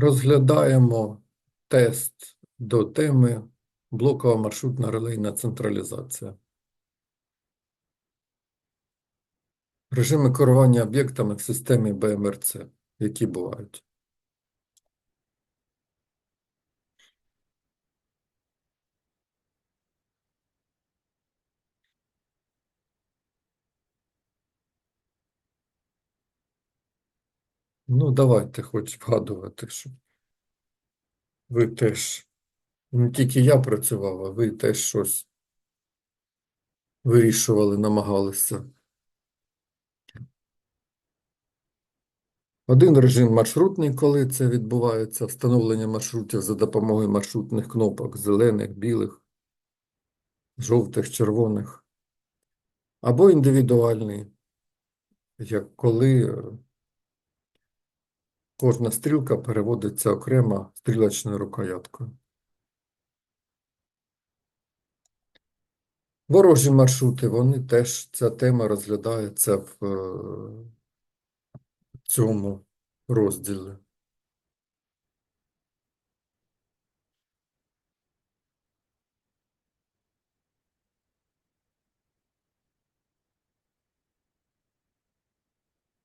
Розглядаємо тест до теми блокова маршрутна релейна централізація. Режими керування об'єктами в системі БМРЦ, які бувають. Ну, давайте хоч вгадувати, що ви теж, не тільки я працював, а ви теж щось вирішували, намагалися. Один режим маршрутний, коли це відбувається, встановлення маршрутів за допомогою маршрутних кнопок зелених, білих, жовтих, червоних. Або індивідуальний, як коли е, кожна стрілка переводиться окремо стрілочною рукояткою. Ворожі маршрути, вони теж, ця тема розглядається в е, цьому розділі.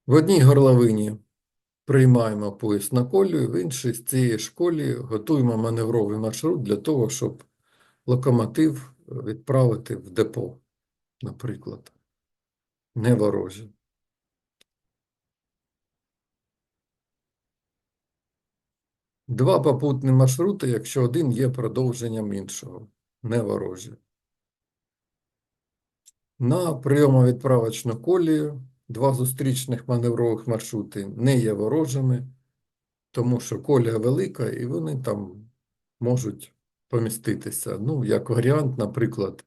В одній горловині приймаємо поїзд на колію, в іншій з цієї ж колії готуємо маневровий маршрут для того, щоб локомотив відправити в депо, наприклад, не ворожі. Два попутні маршрути, якщо один є продовженням іншого, не ворожі. На прийомо-відправочну колію два зустрічних маневрових маршрути не є ворожими, тому що колія велика і вони там можуть поміститися. Ну, як варіант, наприклад,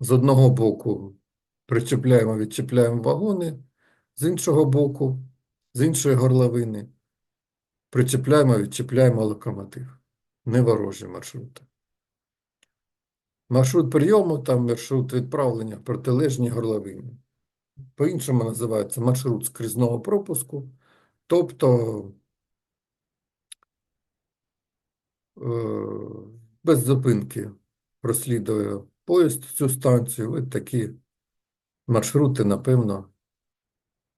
з одного боку причепляємо, відчіпляємо вагони, з іншого боку, з іншої горловини причепляємо, відчіпляємо локомотив. Не ворожі маршрути. Маршрут прийому та маршрут відправлення в протилежній горловині. По-іншому називається маршрут скрізного пропуску, тобто е, без зупинки прослідує поїзд цю станцію. Ось такі маршрути, напевно,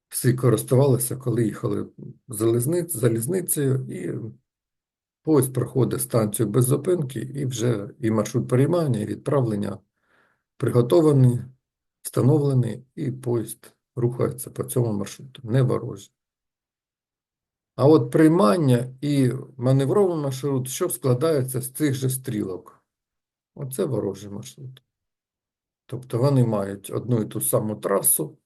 всі користувалися, коли їхали залізниць, залізницею, і поїзд проходить станцію без зупинки, і вже і маршрут переймання, і відправлення приготований, встановлений, і поїзд рухається по цьому маршруту, не ворожий. А от приймання і маневровий маршрут, що складається з цих же стрілок. Оце ворожий маршрут. Тобто вони мають одну і ту саму трасу,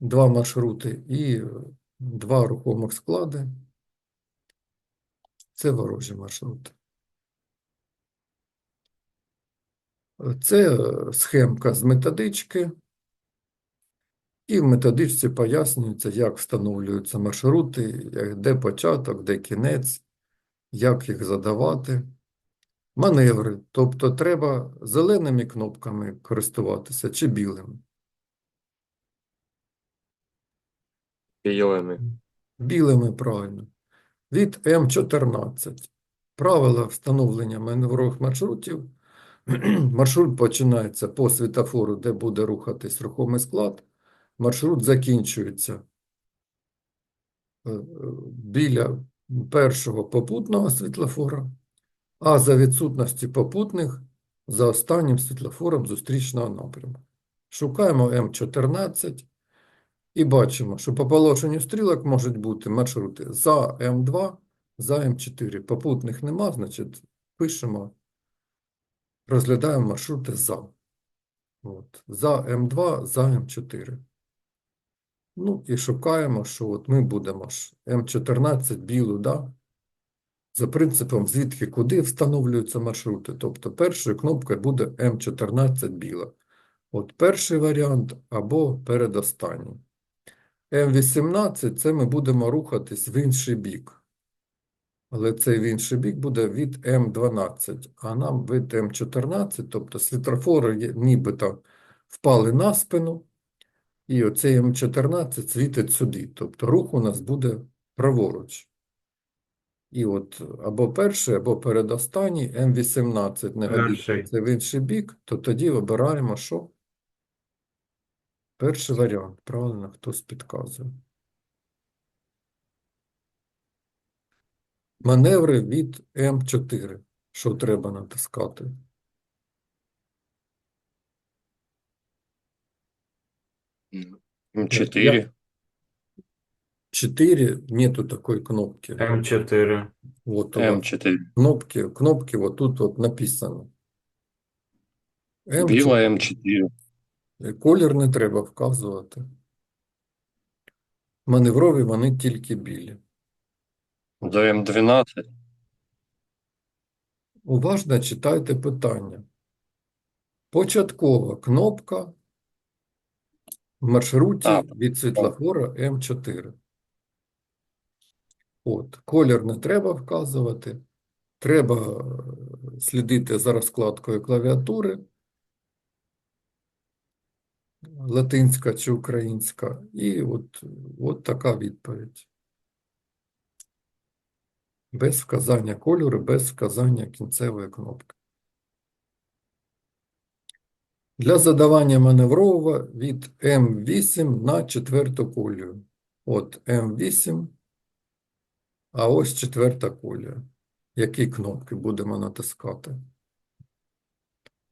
два маршрути і два рухомих склади. Це ворожі маршрути. Це схемка з методички. І в методичці пояснюється, як встановлюються маршрути, де початок, де кінець, як їх задавати. Маневри, тобто треба зеленими кнопками користуватися чи білими. Білими. Білими, правильно. Від М14. Правила встановлення маневрових маршрутів. Маршрут починається по світофору, де буде рухатись рухомий склад. Маршрут закінчується е, е, біля першого попутного світлофора, а за відсутності попутних за останнім світлофором зустрічного напрямку. Шукаємо М14 і бачимо, що по положенню стрілок можуть бути маршрути за М2, за М4. Попутних нема, значить, пишемо, розглядаємо маршрути за. От. За М2, за М4. Ну і шукаємо, що от ми будемо ж М14 білу, да? За принципом, звідки куди встановлюються маршрути. Тобто першою кнопкою буде М14 біла. От перший варіант або передостанній. М18 це ми будемо рухатись в інший бік. Але цей в інший бік буде від М12, а нам від М14, тобто світлофори є- нібито впали на спину, і оцей М14 світить сюди. Тобто рух у нас буде праворуч. І от або перший, або передостанній, М18 не годиться це в інший бік, то тоді вибираємо, що? Перший варіант, правильно, хтось підказує. Маневри від М4. Що треба натискати? М4. 4, нету такой кнопки. М4. Вот у вас М4. кнопки, кнопки вот тут вот написано. М4. Біла М4. Колір не треба вказувати. Маневрові вони тільки білі. До М12. Уважно читайте питання. Початкова кнопка в маршруті А, від світлофора М4. От, колір не треба вказувати. Треба е, слідити за розкладкою клавіатури. Латинська чи українська. І от, от така відповідь. Без вказання кольору, без вказання кінцевої кнопки. Для задавання маневрового від М8 на четверту колію. От М8, а ось четверта колія. Які кнопки будемо натискати?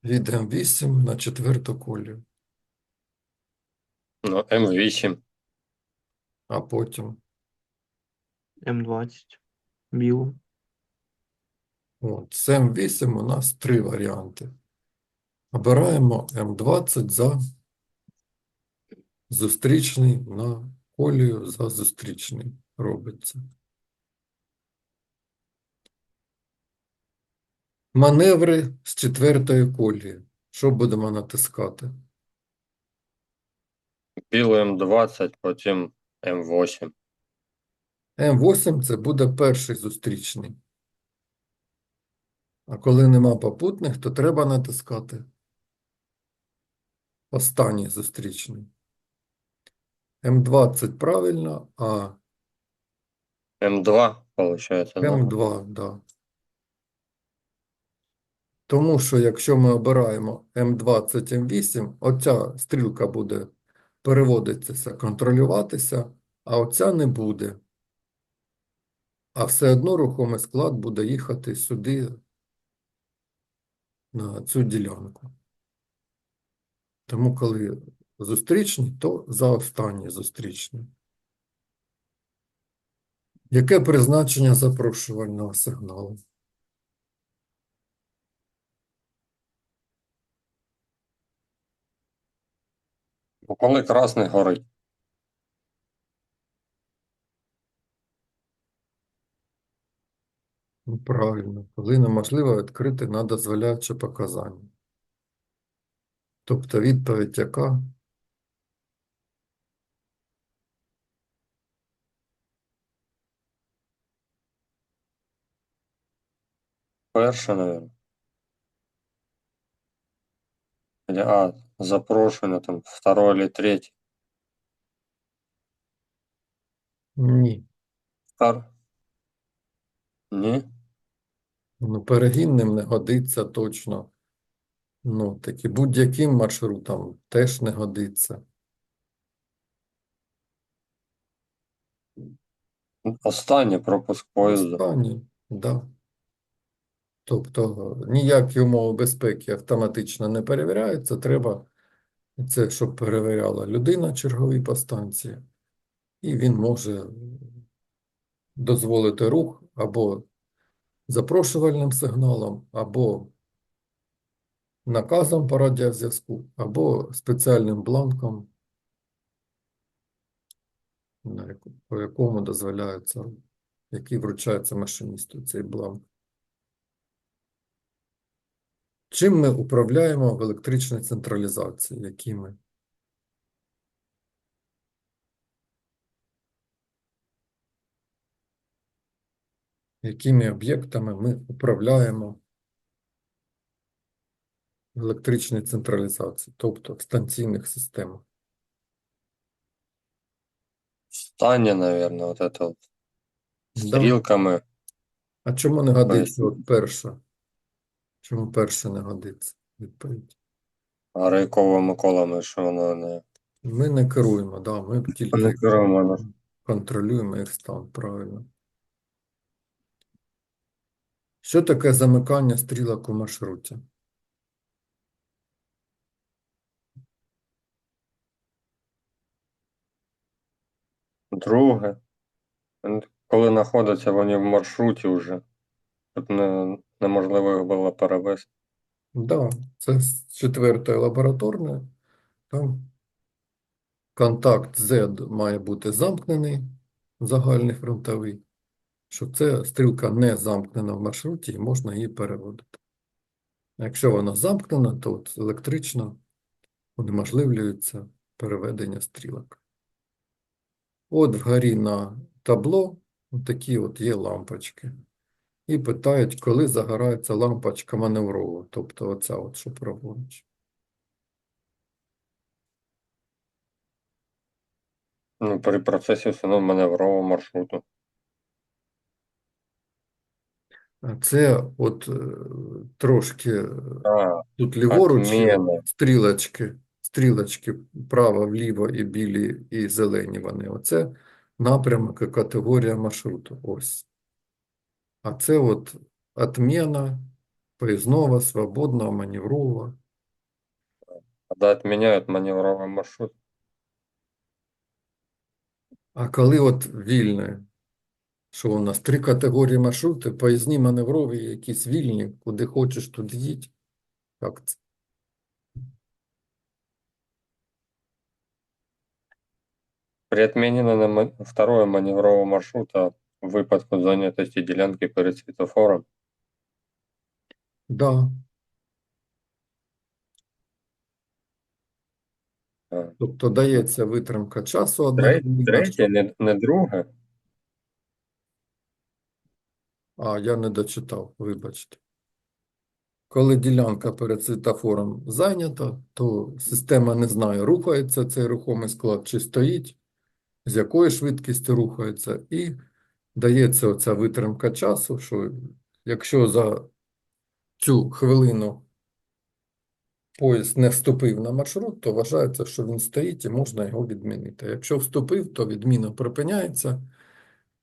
Від М8 на четверту колію, Ну, М8. а потім М20. Білу. От, з М8 у нас три варіанти. Обираємо М20 за зустрічний на колію за зустрічний робиться. Маневри з четвертої колії. Що будемо натискати? Білу М20, потім М8. М8 це буде перший зустрічний. А коли нема попутних, то треба натискати останній зустрічний. М20 правильно, а М2, виходить. М2, да. Тому що якщо ми обираємо М20, М8, оця стрілка буде переводитися, контролюватися, а оця не буде. А все одно рухомий склад буде їхати сюди, на цю ділянку. Тому коли зустрічні, то за останні зустрічні. Яке призначення запрошувального сигналу? Коли красний горить. Ну, Правильно, коли неможливо відкрити на дозволяюче показання. Тобто відповідь яка? Перше, наверное. Или, а, запрошення там, второй или третій. Ні. Стар? Ні? Ну, перегінним не годиться точно. Ну, такі будь-яким маршрутам теж не годиться. Останній пропуск поїзду. Останній, да. Тобто ніякі умови безпеки автоматично не перевіряються. Треба це, щоб перевіряла людина черговий по станції. І він може дозволити рух або запрошувальним сигналом, або наказом по радіозв'язку, або спеціальним бланком, по якому дозволяється, який вручається машиністу цей бланк. Чим ми управляємо в електричній централізації? Якими? Якими об'єктами ми управляємо в електричній централізації, тобто в станційних системах? Останнє, наверное, вот это вот. Стрілками А чому не годиться от перша? Чому перша не годиться? Відповідь. А рейковими колами, що воно не, Ми не керуємо, да, ми тільки не керуємо. контролюємо їх стан, правильно. Що таке замикання стрілок у маршруті? Друге, коли знаходяться вони в маршруті вже, щоб не, неможливо їх було перевести. Да, це з четвертої лабораторної. Там контакт Z має бути замкнений, загальний фронтовий, що це стрілка не замкнена в маршруті і можна її переводити. Якщо вона замкнена, то електрично унеможливлюється переведення стрілок. От вгорі на табло такі от є лампочки. І питають, коли загорається лампочка маневрова, тобто оця от, що праворуч. Ну, при процесі встановлення маневрового маршруту. А Це от е, трошки е, А, тут ліворуч є отміна. стрілочки, стрілочки вправо, вліво і білі, і зелені вони. Оце напрямок і категорія маршруту. Ось. А це от отмена поїзнова, свободного, маневрового. Когда отменяют маневровый маршрут. А коли от вільне, що у нас три категорії маршрути, поїзні, маневрові, якісь вільні, куди хочеш, туди їдь. Як це? При отмене на второго маневрового маршрута в випадку зайнятості ділянки перед світофором Да. а, Тобто дається витримка часу одна тре- хвилина, третє, не, не друге. А, я не дочитав, вибачте. Коли ділянка перед світофором зайнята, то система не знає, рухається цей рухомий склад чи стоїть, з якою швидкістю рухається, і дається оця витримка часу, що якщо за цю хвилину поїзд не вступив на маршрут, то вважається, що він стоїть і можна його відмінити. Якщо вступив, то відміна припиняється,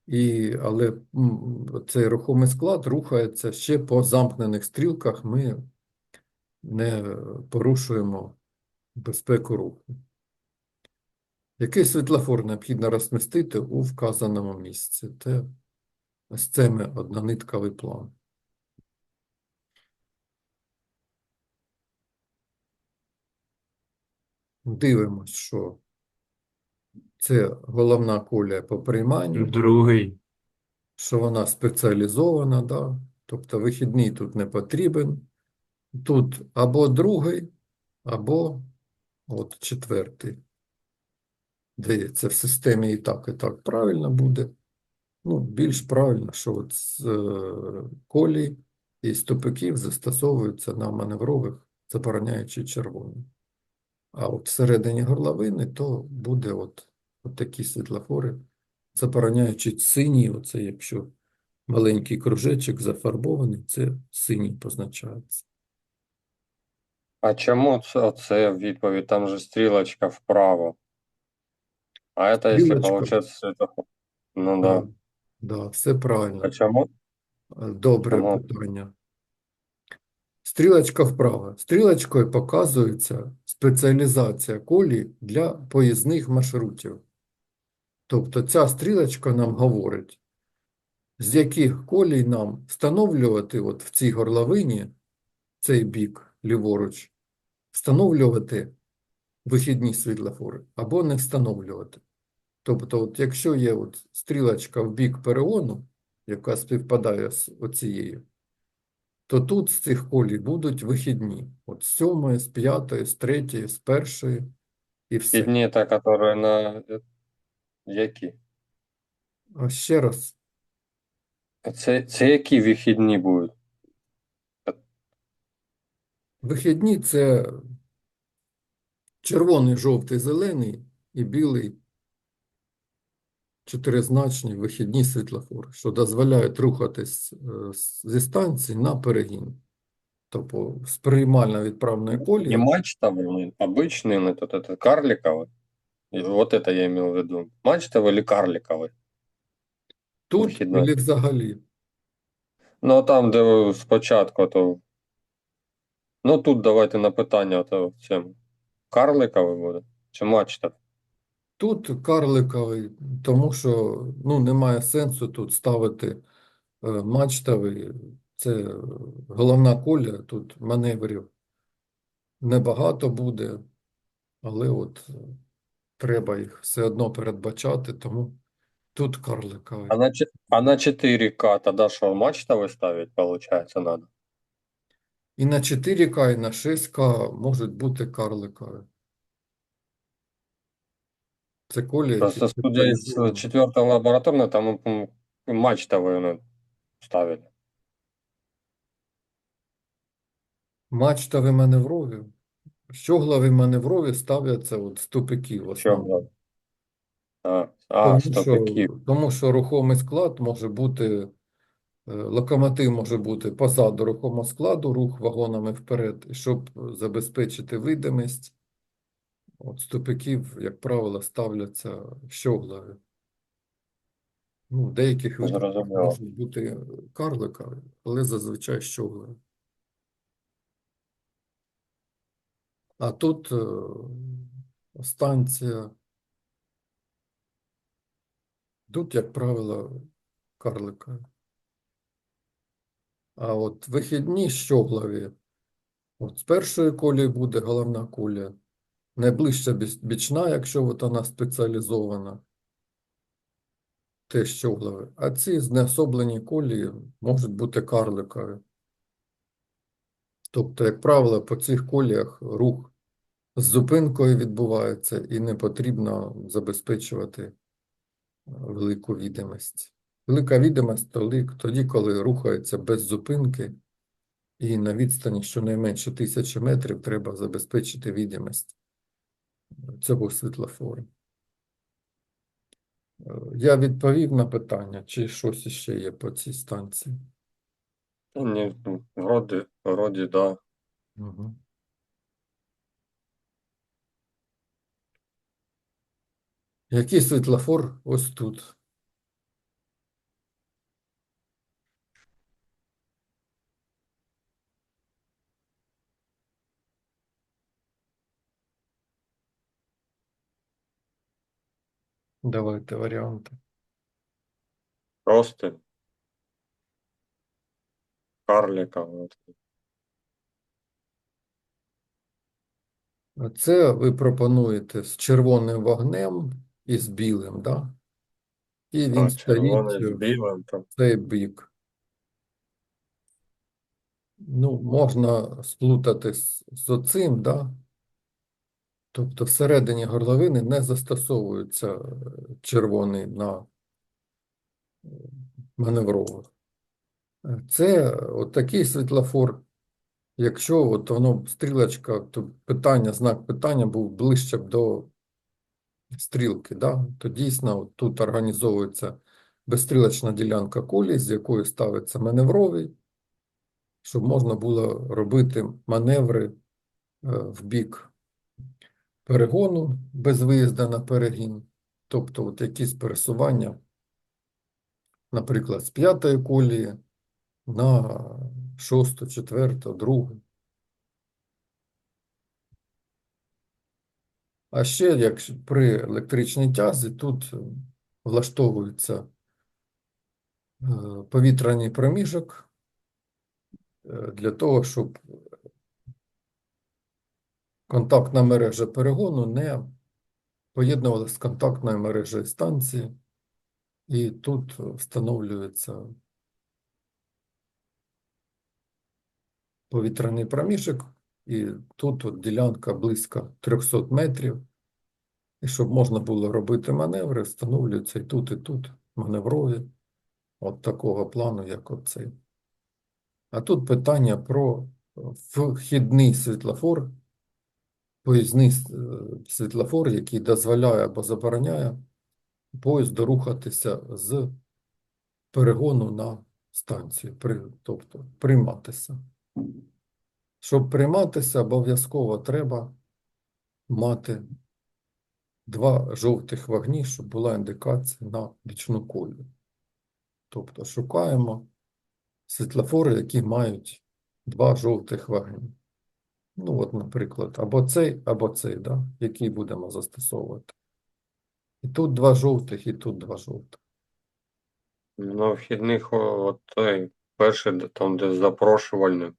і, але цей рухомий склад рухається ще по замкнених стрілках, ми не порушуємо безпеку руху. Який світлофор необхідно розмістити у вказаному місці? Це ось це ми однонитковий план. Дивимось, що це головна колія по прийманню, Другий. що вона спеціалізована, да? Тобто вихідний тут не потрібен. Тут або другий, або от четвертий. Здається, в системі і так, і так правильно буде. Ну, більш правильно, що от з е, колій і ступиків застосовуються на маневрових, забороняючи червоні. А от всередині горловини то буде от, от такі світлофори, забороняючи синій, оце якщо маленький кружечок зафарбований, це синій позначається. А чому це, це відповідь? Там же стрілочка вправо. А це, якщо получается світофор. Ну Да, да. да, все правильно. А чому? Добре Ага. питання. Стрілочка вправо. Стрілочкою показується спеціалізація колій для поїзних маршрутів. Тобто ця стрілочка нам говорить, з яких колій нам встановлювати от в цій горловині, цей бік ліворуч, встановлювати вихідні світлофори або не встановлювати. Тобто, от якщо є от стрілочка в бік переону, яка співпадає з оцією, то тут з цих колій будуть вихідні. От з сьомої, з п'ятої, з третьої, з першої і все. Підні та, які на які? А ще раз, А Це, це які вихідні будуть? вихідні – це червоний, жовтий, зелений і білий, чотиризначні вихідні світлофори, що дозволяють рухатись е, з- зі станції на перегін. Тобто з приймально-відправної Не колії мачтовый, не обычный, не тот этот карликовый. И вот это я имел в виду. Мачтовый или карликовый? тут вихідна. і взагалі. Ну, а там, де спочатку, то. Ну, тут давайте на питання, то цим. Карликовий буде? Чи мачтовий? Тут карликовий, тому що ну, немає сенсу тут ставити е, мачтовий. Це е, головна коля, тут маневрів небагато буде, але от е, треба їх все одно передбачати, тому тут карликовий. А на, чет- а на 4К тогда що, мачтовий ставить, получается, надо? І на 4К, і на 6К можуть бути карликові. Це колі, які Просто судя из спеціалізовані. четвертого лабораторного, там м, мачтовые ну, ставили. Мачтові маневрові. Щоглові маневрові ставляться от з тупиків в. А, а Тому що, тому що рухомий склад може бути, е, локомотив може бути позаду рухомого складу, рух вагонами вперед. І щоб забезпечити видимість, от ступиків, як правило, ставляться щоглові. Ну, в деяких випадках Зрозуміло. можуть бути карликові, але зазвичай щоглові. А тут е, станція, тут, як правило, карликові. А от вихідні щоглові, от з першої колії буде головна куля, найближча бічна, якщо от вона спеціалізована, теж щоглові. А ці знеособлені колії можуть бути карликові. Тобто, як правило, по цих коліях рух з зупинкою відбувається і не потрібно забезпечувати е, велику відомість. Велика відомість тоді, коли рухається без зупинки, і на відстані щонайменше тисячі метрів треба забезпечити відомість цього світлофору. Е, Я відповів на питання, чи щось іще є по цій станції. Не, ну, вроде, вроде, да. Угу. Який світлофор ось тут? Давайте варіанти. Просто карликовый. Це ви пропонуєте з червоним вогнем і з білим, да? І він червоний стоїть з в білим, то цей бік. Ну, можна сплутати з, з оцим, да? Тобто всередині горловини не застосовується е, червоний на е, маневрових. Е, Це от такий світлофор. Якщо от воно стрілочка, то питання, знак питання був ближче б до стрілки, да? то дійсно от тут організовується безстрілочна ділянка колії, з якої ставиться маневровий, щоб можна було робити маневри е, в бік перегону без виїзду на перегін. Тобто от якісь пересування, наприклад, з п'ятої колії на шосту, четверту, другу. А ще, як при електричній тязі, тут влаштовується е, повітряний проміжок е, для того, щоб контактна мережа перегону не поєднувалася з контактною мережею станції, і тут встановлюється повітряний проміжок, і тут от ділянка близько 300 метрів. І щоб можна було робити маневри, встановлюються і тут, і тут маневрові, от такого плану, як оцей. А тут питання про вхідний світлофор, поїзний е, світлофор, який дозволяє або забороняє поїзду рухатися з перегону на станцію, тобто прийматися. Щоб прийматися, обов'язково треба мати два жовтих вогні, щоб була індикація на бічну колію. Тобто шукаємо світлофори, які мають два жовтих вогні. Ну, от, наприклад, або цей, або цей, да? який будемо застосовувати. І тут два жовтих, і тут два жовтих. На вхідних от той перший, там, де запрошувальний.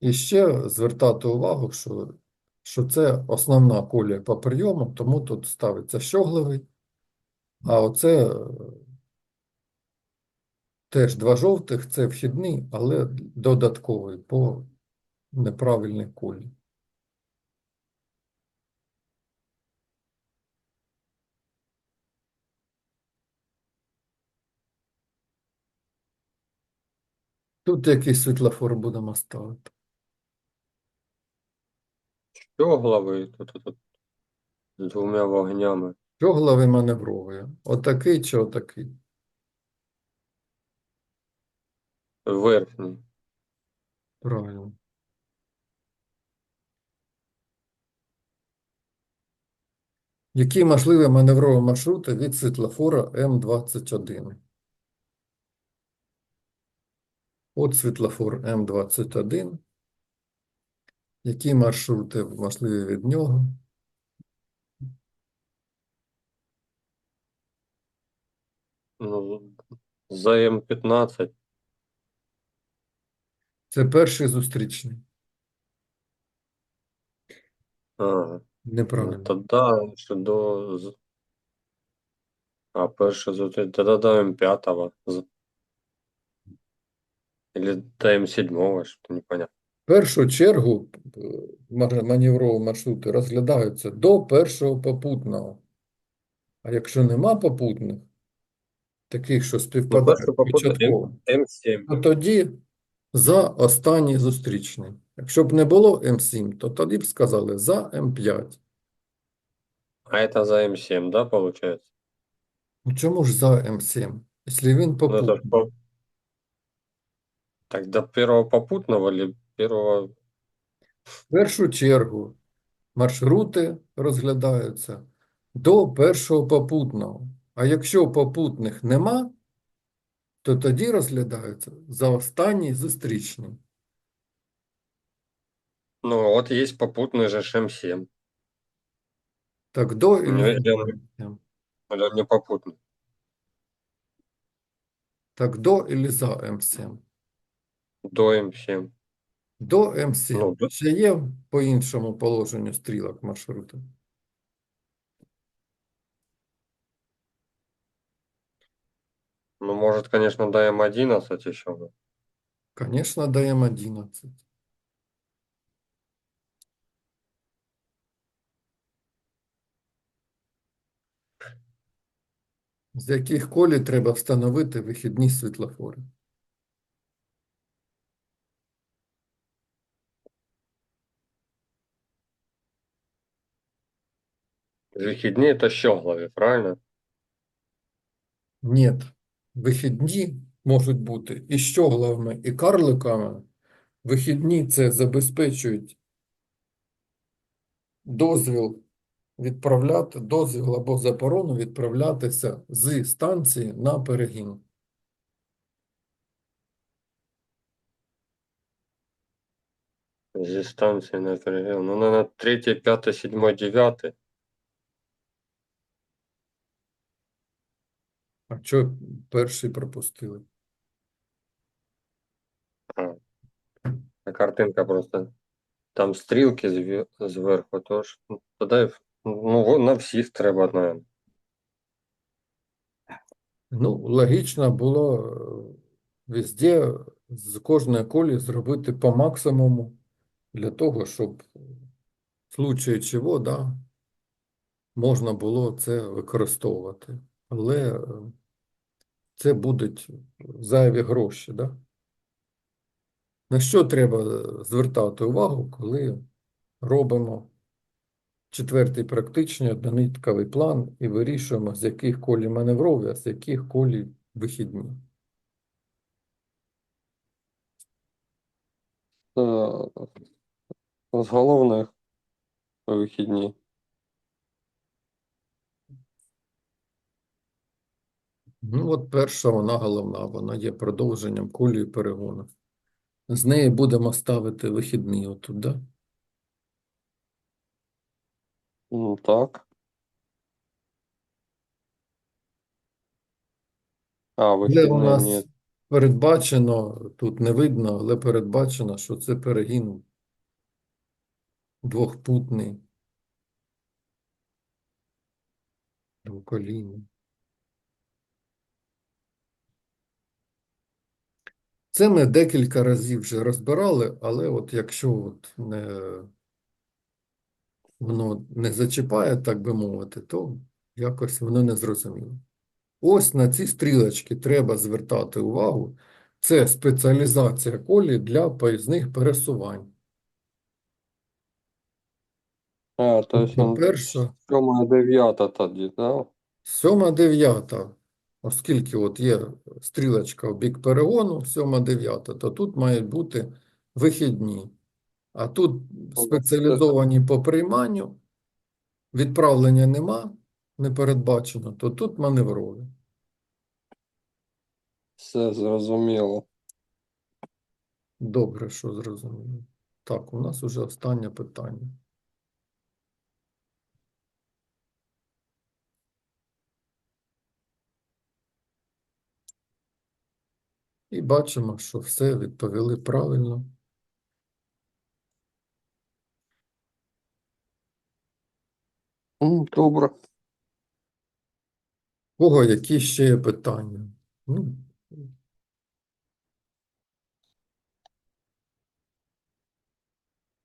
І ще звертати увагу, що, що це основна колія по прийому, тому тут ставиться щогловий, а оце е, теж два жовтих, це вхідний, але додатковий по неправильній колії. Тут який світлофор будемо ставити? Щогловий тут, тут, тут з двома вогнями. Щогловий маневровує. Отакий чи отакий? Верхній. Правильно. Які можливі маневрові маршрути від світлофора М21? От світлофор М21. Які маршрути можливі від нього? Ну, за М15. Це перший зустрічний. Ага. Ну, Неправильно. тоді ще до... з- А, перше зустріч, тоді до М5. З... Или до М7, что непонятно. Першу чергу е, маневрові маршрути розглядаються до першого попутного. А якщо нема попутних, таких, що співпадають початково, М7. то тоді за останній зустрічний. Якщо б не було М7, то тоді б сказали за М5. А это за М7, да, получается? Ну чому ж за М7? Якщо він Ну, попутний. по- Так, до первого попутного или первого... В першу чергу маршрути розглядаються до першого попутного. А якщо попутних нема, то тоді розглядаються за останній зустрічний. Ну, вот есть попутный же ж М7. Так до і за М7. Не попутный? Так до і за М7. До М7. До М7. Ну, до- Ще є по іншому положенню стрілок маршруту. Ну, может, конечно, до М11 еще. бы. Звісно, до М11. З яких колій треба встановити вихідні світлофори? Выходные это щеглові, правильно? Ні. Вихідні можуть бути і щогловими, і карликами. Вихідні це забезпечують дозвіл відправляти, дозвіл або заборону відправлятися з станції на перегін. Зі станції на перегін. Ну, наверное, 3, 5, 7, 9. А що перший пропустили? А картинка просто. Там стрілки зве- зверху, тож ну, тоді ну, на всіх треба, наверное. Ну, логічно було е, везде з кожної колії зробити по максимуму для того, щоб в случаї чого, да, можна було це використовувати. Але е, це будуть зайві гроші, да? На що треба звертати увагу, коли робимо четвертий практичний однонитковий план і вирішуємо, з яких колій маневрові, а з яких колій вихідні. Е, З головних вихідні. Ну, от перша, вона головна, вона є продовженням колії перегону. З неї будемо ставити вихідний отут, да? Ну, так. А, Де у вихідний нас ні. передбачено, тут не видно, але передбачено, що це перегін двохпутний, двоколійний. Це ми декілька разів вже розбирали, але от якщо от не, воно не зачіпає, так би мовити, то якось воно не зрозуміло. Ось на ці стрілочки треба звертати увагу. Це спеціалізація колі для поїзних пересувань. А, то есть он перша, сьома, дев'ята тоді, да? сьома, дев'ята, оскільки от є стрілочка в бік перегону, сьома, дев'ята, то тут мають бути вихідні. А тут спеціалізовані по прийманню, відправлення нема, не передбачено, то тут маневрові. Все зрозуміло. Добре, що зрозуміло. Так, у нас уже останнє питання. І бачимо, що все відповіли правильно. Добре. Кого які ще є питання? Ну,